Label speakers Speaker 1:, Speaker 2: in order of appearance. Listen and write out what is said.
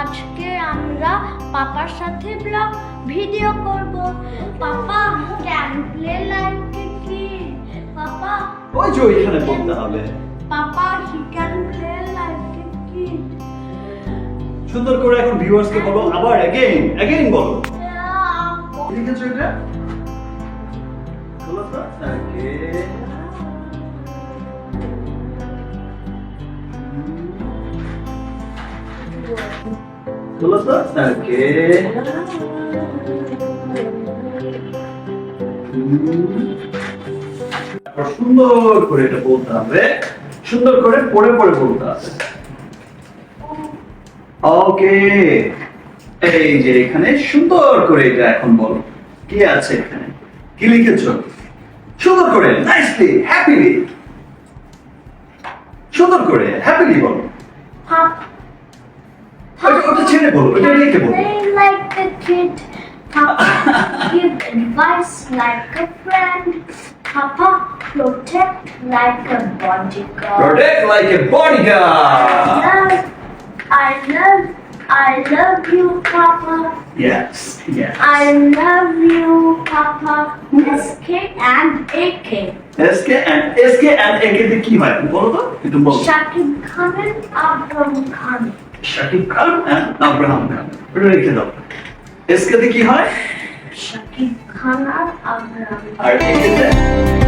Speaker 1: আজকে আমরা পাপার সাথে ব্লগ ভিডিও করব। পাপা ক্যান প্লে লাইক কি? পাপা
Speaker 2: ওই যে ওইখানে বলতে হবে।
Speaker 1: Papa he can play like কি?
Speaker 2: সুন্দর করে এখন ভিউয়ার্স কে বলো আবার অ্যাগেইন অ্যাগেইন বলো। লিখেছো এটা? বলো তো ওকে। সুন্দর করে এটা বলতে হবে। সুন্দর করে পড়ে পড়ে বলতে হবে। ওকে। এই যে এখানে সুন্দর করে এটা এখন বলো। কি আছে এখানে? কি লিখেছো? সুন্দর করে নাইসলি হ্যাপিলি সুন্দর করে হ্যাপিলি বলো। ওটা ওটা ছেড়ে বলো ওটা লিখে বলো
Speaker 1: Play like a kid. Papa, give advice like a friend. Papa, protect like a bodyguard.
Speaker 2: Protect like a bodyguard
Speaker 1: love, I love, I love you, Papa.
Speaker 2: Yes yes
Speaker 1: I love you, Papa. SK and AK.
Speaker 2: SK and SK and AK দিয়ে কি হয় তুমি বলো তো একটু বলো
Speaker 1: Shakib Khan and Abram Khan.
Speaker 2: Shakib Khan and Abraham খান ওটা লিখে দাও এসকে দিয়ে কি হয়
Speaker 1: Shakib Khan and Abram
Speaker 2: আর একে দিয়ে
Speaker 1: Khan.